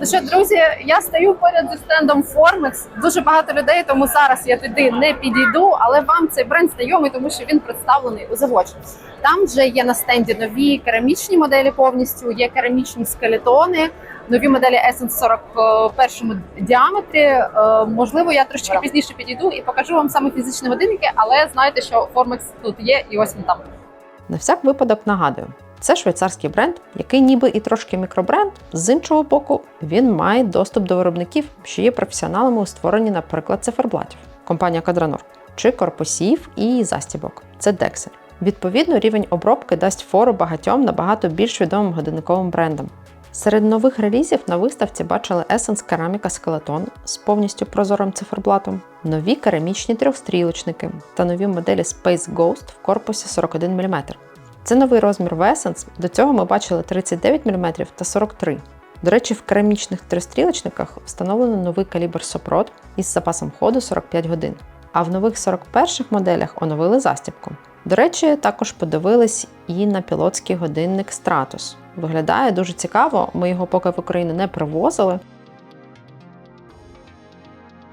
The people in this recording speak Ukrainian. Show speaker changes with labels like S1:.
S1: Ну що, друзі, я стою поряд зі стендом Formex. Дуже багато людей, тому зараз я туди не підійду, але вам цей бренд знайомий, тому що він представлений у заводі. Там вже є на стенді нові керамічні моделі повністю, є керамічні скелетони, нові моделі Essence 41 діаметрі. Е, можливо, я трошечки пізніше підійду і покажу вам саме фізичні годинники, але знайте, що Formex тут є, і ось він там.
S2: На всяк випадок нагадую, це швейцарський бренд, який ніби і трошки мікробренд. З іншого боку, він має доступ до виробників, що є професіоналами у створенні, наприклад, циферблатів, компанія Кадранор, чи корпусів і застібок. Це Dexer. Відповідно, рівень обробки дасть фору багатьом набагато більш відомим годинниковим брендам. Серед нових релізів на виставці бачили Essence Ceramica Skeleton з повністю прозорим циферблатом, нові керамічні трьохстрілочники та нові моделі Space Ghost в корпусі 41 мм. Це новий розмір в Essence. До цього ми бачили 39 мм та 43 До речі, в керамічних трьохстрілочниках встановлено новий калібр Сопрот із запасом ходу 45 годин. А в нових 41-х моделях оновили застібку. До речі, також подивились і на пілотський годинник Stratus. Виглядає дуже цікаво. Ми його поки в Україну не привозили,